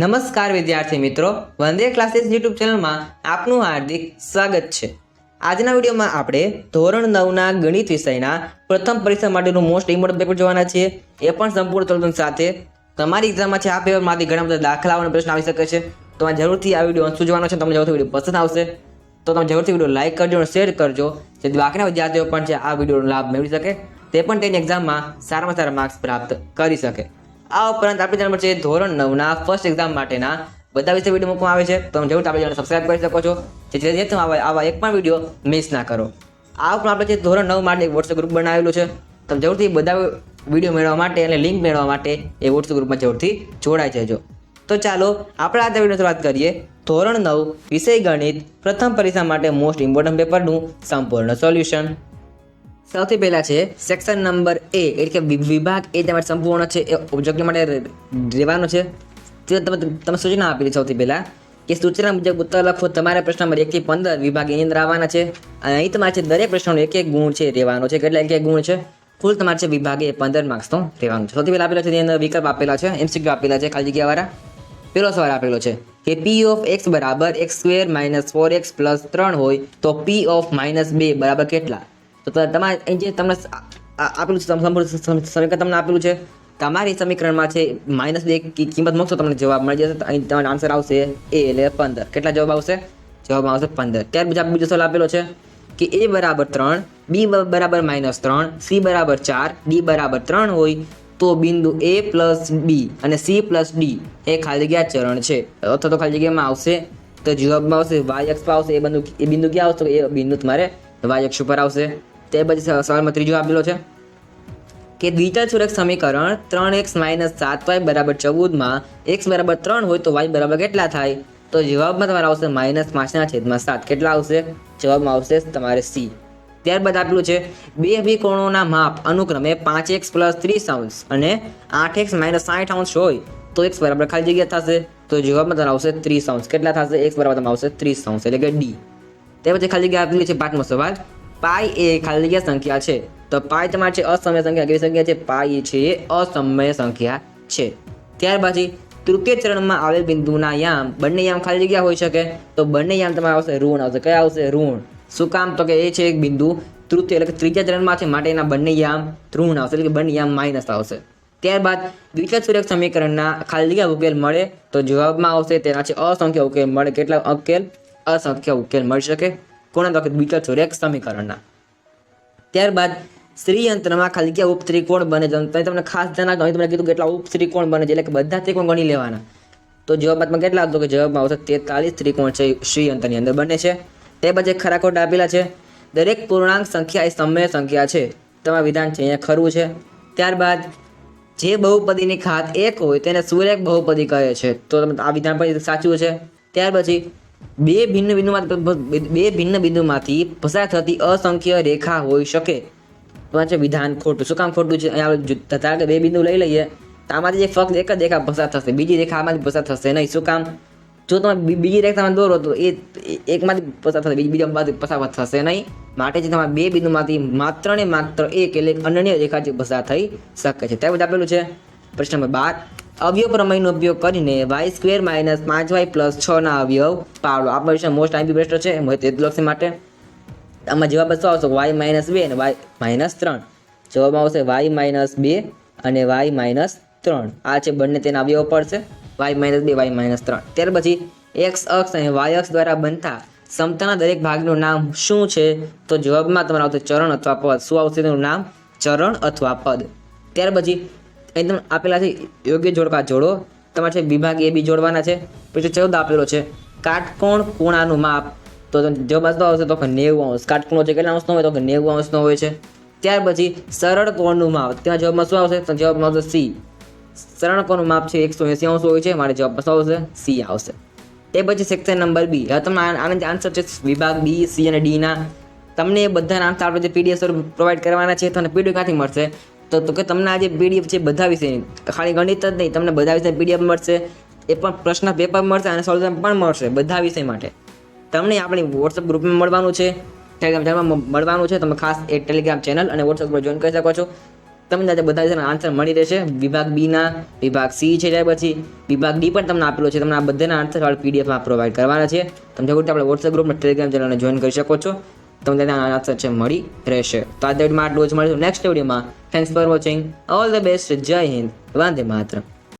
નમસ્કાર વિદ્યાર્થી મિત્રો, વંદે ક્લાસીસ યુટ્યુબ ચેનલમાં આપનું હાર્દિક સ્વાગત છે. આજના વિડીયોમાં આપણે ધોરણ નવના ગણિત વિષયના પ્રથમ પરીક્ષા માટેનું મોસ્ટ ઇમ્પોર્ટન્ટ પેપર જોવાના છીએ. એ પણ સંપૂર્ણ સોલ્યુશન સાથે તમારી એક્ઝામમાં છે આ પેપરમાંથી ઘણા બધા દાખલાઓ અને પ્રશ્ન આવી શકે છે. તો આ જરૂરથી આ વીડિયો સૂચવાનો છે, તમને જરૂરથી વીડિયો પસંદ આવશે. તો તમે જરૂરથી વીડિયો લાઇક કરજો અને શેર કરજો, જેથી બાકીના વિદ્યાર્થીઓ પણ છે, આ વિડીયોનો લાભ મેળવી શકે. તે પણ તેની એક્ઝામમાં સારામાં સારા માર્ક્સ પ્રાપ્ત કરી શકે. આ ઉપરાંત આપણી ચેનલ પર છે ધોરણ નવના ફર્સ્ટ એક્ઝામ માટેના બધા વિશે વીડિયો મૂકવામાં આવે છે તમે જરૂર આપણી ચેનલ સબસ્ક્રાઇબ કરી શકો છો. જેથી તમે આવા એક પણ વીડિયો મિસ ના કરો. આ ઉપરાંત આપણે જે ધોરણ નવ માટે એક વોટ્સએપ ગ્રુપ બનાવેલું છે, તમે જરૂરથી બધા વીડિયો મેળવવા માટે અને લિંક મેળવવા માટે એ વોટ્સએપ ગ્રુપમાં જરૂરથી જોડાઈ જજો. તો ચાલો, આપણે આજે વીડિયો શરૂઆત કરીએ. ધોરણ નવ, વિષય ગણિત, પ્રથમ પરીક્ષા માટે મોસ્ટ ઇમ્પોર્ટન્ટ પેપરનું સંપૂર્ણ સોલ્યુશન સૌથી પહેલા છે સેક્શન નંબર એ એટલે કે વિભાગ એ તમારે સંપૂર્ણ છે, એ ઓબ્જેક્ટ માટે રહેવાનો છે. તે તમે તમે સૂચના આપેલી સૌથી પહેલાં કે સૂચના મુજબ ઉત્તર લખો, તમારા પ્રશ્ન નંબર એકથી પંદર વિભાગ એની અંદર આવવાના છે. અને અહીં તમારે છે દરેક પ્રશ્નનો એક એક ગુણ છે રહેવાનો છે. કેટલા એક એક ગુણ છે? કુલ તમારે છે વિભાગે પંદર માર્ક્સનો રહેવાનું છે. સૌથી પહેલાં આપેલા છે તેની અંદર વિકલ્પ આપેલા છે એમસીક્યુ આપેલા છે, ખાલી જગ્યાવાળા. પેલો સવાલ આપેલો છે કે પી ઓફ એક્સ બરાબર X square minus four X plus ત્રણ હોય તો પી ઓફ માઇનસ બે બરાબર કેટલા? તો તમારે અહીં જે તમને આપેલું સમીકરણ તમને આપેલું છે, તમારી સમીકરણમાં છે, માઇનસ બે કિંમત મૂકશો તમને જવાબ મળી જશે અહીં તમારો આન્સર આવશે એ એટલે પંદર. કેટલા જવાબ આવશે? જવાબમાં આવશે પંદર. ત્યાર બીજા બીજો સવાલ આપેલો છે કે એ બરાબર ત્રણ, બી બરાબર માઇનસ ત્રણ, સી બરાબર ચાર, ડી બરાબર ત્રણ હોય તો બિંદુ એ પ્લસ બી અને સી પ્લસ ડી એ ખાલી જગ્યા ચરણ છે. અથવા તો ખાલી જગ્યામાં આવશે, તો જવાબમાં આવશે વાય અક્ષ પર આવશે, એ બંદુ, એ બિંદુ ક્યાં આવશે? એ બિંદુ તમારે વાય અક્ષ ઉપર આવશે. તે પછી સવાલમાં ત્રીજો આપેલો છે. કે દ્વિચલ સમીકરણ ત્રણ એક્સ માઇનસ સાત વાય બરાબર ચૌદમાં એક્સ બરાબર ત્રણ હોય તો વાય બરાબર કેટલા થાય? તો જવાબમાં તમારા આવશે માઇનસ પાંચના છેદમાં સાત. કેટલા આવશે? જવાબમાં આવશે તમારે સી. ત્યારબાદ આપેલું છે, બે અભિકોણોના માપ અનુક્રમે પાંચ એક્સ પ્લસ ત્રીસ અંશ અને આઠ એક્સ માઇનસ સાઠ અંશ હોય તો એક્સ બરાબર ખાલી જગ્યા થશે. તો જવાબમાં તમારે આવશે ત્રીસ અંશ. કેટલા થશે? એક્સ બરાબર તમારે આવશે ત્રીસ અંશ. એટલે કે ડી. તે પછી ખાલી જગ્યા આપેલી છે પાંચમો સવાલ. પાઈ એ ખાલી સંખ્યા છે. તો પાઈ તમારે છે અસમય સંખ્યા. કેવી સંખ્યા છે પાઈ છે એ અસમય સંખ્યા છે. ત્યાર પછી તૃતીય ચરણમાં આવેલ બિંદુના યામ બંને યામ ખાલી જગ્યા હોઈ શકે. તો બંને યામ તમારે આવશે ઋણ. આવશે કયા આવશે? ઋણ. શું કામ? તો કે એ છે એક બિંદુ. તૃતીય એટલે કે ત્રીજા ચરણમાં છે માટે એના બંને યામ ઋણ આવશે. એટલે કે બંને યામ માઇનસ આવશે. ત્યારબાદ દ્વિચલ સૂર્ય સમીકરણના ખાલી જગ્યા ઉકેલ મળે. તો જવાબમાં આવશે તેના છે અસંખ્ય ઉકેલ. મળે કેટલા ઉકેલ? અસંખ્ય ઉકેલ. મળી શકે? કોના તો કે છો સુરેખ સમીકરણના ત્યારબાદ શ્રીયંત્રમાં ખાલી ક્યાં ઉપત્રિકોણ બને છે. તમને ખાસ ધ્યાન અહીં તમને કીધું કેટલા ઉપત્રિકોણ બને છે. એટલે કે બધા ત્રિકોણ ગણી લેવાના. તો જવાબમાં કેટલા આવતો કે જવાબમાં આવશે તેતાલીસ ત્રિકોણ છે શ્રીયંત્રની અંદર બને છે. તે પછી ખરા ખોટા આપેલા છે, દરેક પૂર્ણાંક સંખ્યા એ સમય સંખ્યા છે. તમારું વિધાન છે, અહીંયા ખરું છે. ત્યારબાદ જે બહુપદીની ખાત એક હોય, તેને સુરેખ બહુપદી કહે છે. તો આ વિધાન પણ સાચું છે. ત્યાર પછી બે ભિન્ન બિંદુમાંથી બે ભિન્ન બિંદુમાંથી પસાર થતી અસંખ્ય રેખા હોઈ શકે. પાંચે વિધાન ખોટું. શું કામ ખોટું છે? ધારો બે બિંદુ લઈ લઈએ. તો આમાંથી ફક્ત એક જ રેખા પસાર થશે. બીજી રેખા આમાંથી પસાર થશે નહીં. શું કામ? જો તમે બીજી રેખા તમે દોરો તો એ એકમાંથી પસાર થશે. બીજી બીજામાંથી પસાર થશે નહીં. માટે જે તમારે બે બિંદુમાંથી માત્ર ને માત્ર એક એટલે અનન્ય રેખા જે પસાર થઈ શકે છે. ત્યાર પછી આપેલું છે. પ્રશ્ન નંબર બાર. અવયવ પ્રમેયનો ઉપયોગ કરીને વાય સ્ક્વેર માઇનસ પાંચ વાય પ્લસ છ ના અવયવ પાડો. આ વિશે મોસ્ટ આઈપી બેસ્ટ છે. તે લક્ષી માટે. આમાં જવાબ શું આવશે. વાય માઇનસ બે અને વાય માઇનસ ત્રણ. જવાબમાં આવશે વાય માઇનસ બે અને વાય માઇનસ ત્રણ. આ છે બંને તેના અવયવ પડશે વાય માઇનસ બે વાય માઇનસ ત્રણ. ત્યાર પછી એક્સ અક્ષ અને વાય અક્ષ દ્વારા બનતા સમતાના દરેક ભાગનું નામ શું છે? તો જવાબમાં તમારા આવશે ચરણ અથવા પદ. શું આવશે તેનું નામ? ચરણ અથવા પદ. ત્યાર પછી તમને આપેલા છે યોગ્ય જોડકા જોડો. તમારે છે વિભાગ એ બી જોડવાના છે. પછી ચૌદ આપેલો છે. કાટકોણ ખૂણાનું માપ. તો જવાબ શું આવશે તો કે નેવું અંશ. કાટખૂણો છે કેટલા અંશનો હોય તો કે નેવું અંશનો હોય છે. ત્યાર પછી સરળ કોણનું માપ. ત્યાં જવાબમાં શું આવશે? તો જવાબમાં આવશે સી. સરળ કોણનું માપ છે એકસો એંસી અંશ હોય છે. મારે જવાબમાં શું આવશે? સી આવશે. તે પછી સેક્શન નંબર બી હવે તમને આનંદ આન્સર છે વિભાગ બી સી અને ડીના તમને એ બધાના આન્સર આપણે જે પીડીએફ સ્વરૂપ પ્રોવાઈડ કરવાના છે તમને પીડીએફ ક્યાંથી મળશે? તો તો કે તમને આ જે પીડીએફ છે બધા વિષયની ખાલી ગણિત જ નહીં, તમને બધા વિષય પીડીએફ મળશે, એ પણ પ્રશ્ન પેપર મળશે અને સોલ્યુશન પણ મળશે બધા વિષય માટે. તમને આપણી વોટ્સઅપ ગ્રુપમાં મળવાનું છે ટેલિગ્રામ ચેનલમાં મળવાનું છે, તમે ખાસ એ ટેલિગ્રામ ચેનલ અને વોટ્સઅપ ગ્રુપ જોઈન કરી શકો છો. તમને આજે બધા વિષયના આન્સર મળી રહેશે. વિભાગ બીના વિભાગ સી છે ત્યાર પછી, વિભાગ ડી પણ તમને આપેલો છે, તમને આ બધાના આન્સર વાળા પીડીએફમાં પ્રોવાઈડ કરવાના છે. તમે જરૂરથી આપણે વોટ્સએપ ગ્રુપમાં ટેલિગ્રામ ચેનલને જોઈન કરી શકો છો. તમને તેના આન્સર છે મળી રહેશે. તો આ વિડીયોમાં આટલું જ મળીશું. નેક્સ્ટ વિડીયોમાં thanks for watching all the best Jai Hind. વાંધે Mataram.